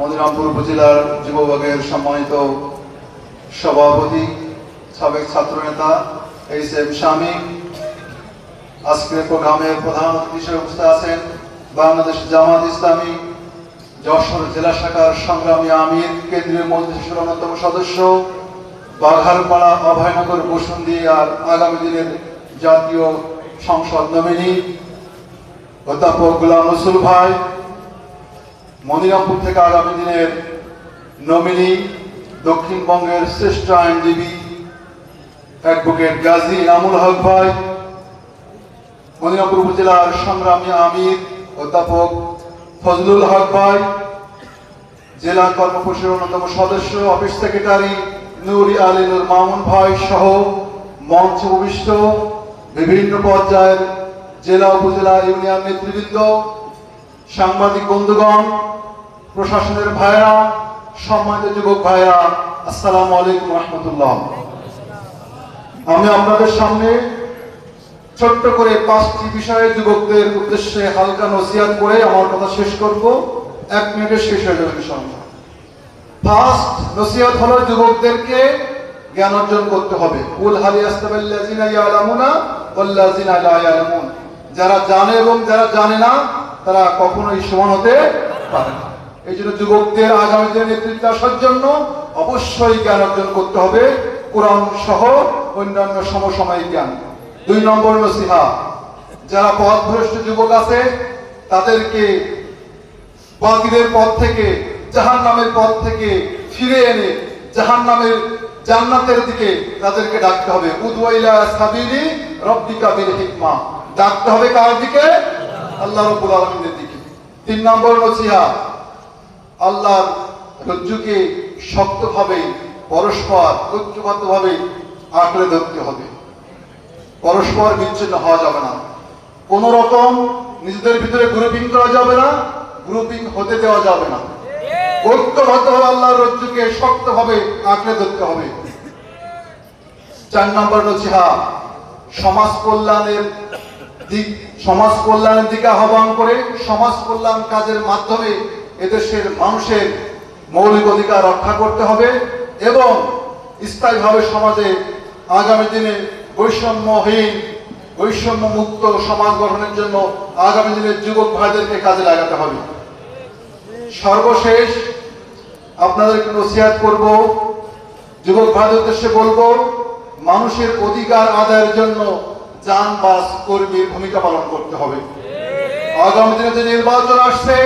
মদিরামপুর উপজেলার যুববিভাগের সম্মানিত সভাপতি, সাবেক ছাত্রনেতা এইচ এম শামী। আজকের প্রোগ্রামের প্রধান অতিথি হিসেবে উপস্থিত আছেন বাংলাদেশ জামাত ইসলামী, যশোর জেলা শাখার সংগ্রামী আমির, কেন্দ্রীয় মন্ত্রিসভার অন্যতম সদস্য, বাঘারপাড়া অভয়নগর বসুন্ধী আর আগামী দিনের জাতীয় সংসদ নমিনি, অধ্যাপক গোলাম রসুল ভাই মনিরামপুর থেকে আগামী দিনের নমিনি দক্ষিণবঙ্গের শ্রেষ্ঠ আইনজীবী অ্যাডভোকেট গাজী ইনামুল হক ভাই, মনিরামপুর উপজেলার সংগ্রামী আমির, অধ্যাপক ফজলুল হক ভাই, জেলা কর্মপরিষদের অন্যতম সদস্য, অফিস সেক্রেটারি নুরি আলী নুর মামুন ভাই সহ মঞ্চ বিভিন্ন পর্যায়ের জেলা উপজেলা ইউনিয়ন নেতৃবৃন্দ সাংবাদিক বন্ধুগণ, প্রশাসনের ভাইরা সম্মানিত যুবক ভাইরা আসসালামু আলাইকুম রহমতুল্লাহ। আমি আপনাদের সামনে ছোট্ট করে পাঁচটি বিষয়ে যুবকদের উদ্দেশ্যে হালকা নসিহাত করে আমার কথা শেষ করব। এক মিনিটে শেষ হয়ে যাবে ইনশাআল্লাহ। ফার্স্ট নসিহত হলো যুবকদেরকে জ্ঞান অর্জন করতে হবে। কুল হালি আস্তাবাল্লাযিনা ইয়ালামুনা ওয়াল্লাযিনা লা ইয়ালামুন। যারা জানে এবং যারা জানে না তারা কখনোই সমান হতে পারে না। এই জন্য যুবকদের আগামী দিনে নেতৃত্ব আসার জন্য অবশ্যই জ্ঞান অর্জন করতে হবে। কোরআন সহ অন্যান্য সমসাময়িক জ্ঞান। দুই নম্বর নসিহা, যারা পথভ্রষ্ট যুবক আছে, তাদেরকে বাতিলের পথ থেকে জাহান নামের পথ থেকে ফিরে এনে জাহান নামের জান্নাতের দিকে তাদেরকে ডাকতে হবে। উদওয়াইলা সাবিলি রব্বিকা বিল হিকমা। ডাকতে হবে কার দিকে? আল্লাহ রব্বুল আলামিনের দিকে। তিন নম্বর নসিহা আল্লাহর রজ্জুকে শক্তভাবে, পরস্পর ঐক্যবদ্ধভাবে আঁকড়ে ধরতে হবে। পরস্পর বিচ্ছিন্ন হওয়া যাবে না। কোন রকম নিজেদের ভিতরে গ্রুপিং করা যাবে না গ্রুপিং হতে দেওয়া যাবে না। ঐক্যবদ্ধভাবে আল্লাহর রজ্জুকে শক্তভাবে আঁকড়ে ধরতে হবে। চার নম্বর নছিহা সমাজ কল্যাণের দিক, সমাজ কল্যাণের দিকে আহ্বান করে সমাজ কল্যাণ কাজের মাধ্যমে এদেশের মানুষের মৌলিক অধিকার রক্ষা করতে হবে এবং স্থায়ীভাবে সমাজে আগামী দিনে বৈষম্যহীন বৈষম্য মুক্ত সমাজ গঠনের জন্য আগামী দিনের যুবক ভাইদেরকে কাজে লাগাতে হবে। সর্বশেষ আপনাদেরকে নসিহাত করব, যুবক ভাইদের উদ্দেশ্যে বলব, মানুষের অধিকার আদায়ের জন্য যান কর্মীর ভূমিকা পালন করতে হবে। আগামী দিনে যে নির্বাচন আসছে,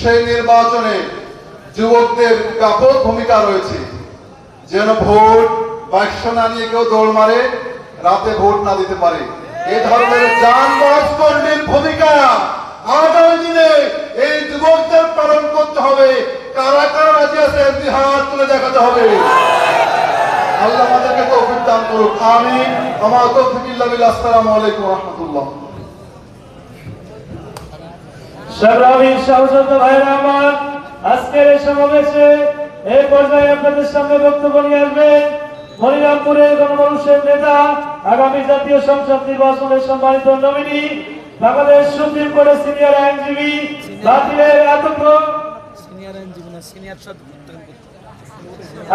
সেই নির্বাচনে যুবকদের ব্যাপক ভূমিকা রয়েছে। যেন ভোট বাক্স না নিয়ে কেউ দৌড় মারে, রাতে ভোট না দিতে পারে। এ ধরনের যান বাস কর্মীর ভূমিকা আগামী দিনে এই যুবকদের পালন করতে হবে। কারা কারা রাজি আছে তুলে দেখাতে হবে। আল্লাহ আমাদেরকে তৌফিক দান করুক। আমিন। আমার তৌফিক ইল্লা বিল্লাহ আসসালামু আলাইকুম ওয়া রাহমাতুল্লাহ। সংগ্রামী সহযোদ্ধা ভাইরা আমার আজকের এই সমাবেশে এই পর্যায়ে আপনাদের সামনে বক্তব্য নিয়ে আসবেন মনিরামপুরের গণমানুষের নেতা আগামী জাতীয় সংসদ নির্বাচনের সম্মানিত নমিনি বাংলাদেশ সুপ্রিম কোর্টের সিনিয়র আইনজীবী বাতিলের আতঙ্ক সিনিয়র আইনজীবী না সিনিয়র সব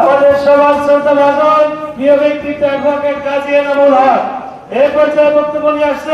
আমাদের সমাজ সন্তান ভাজন নিয়মিত ব্যক্তিত্ব অ্যাডভোকেট কাজী এনামুল হক। এই পর্যায়ে বক্তব্য নিয়ে আসছে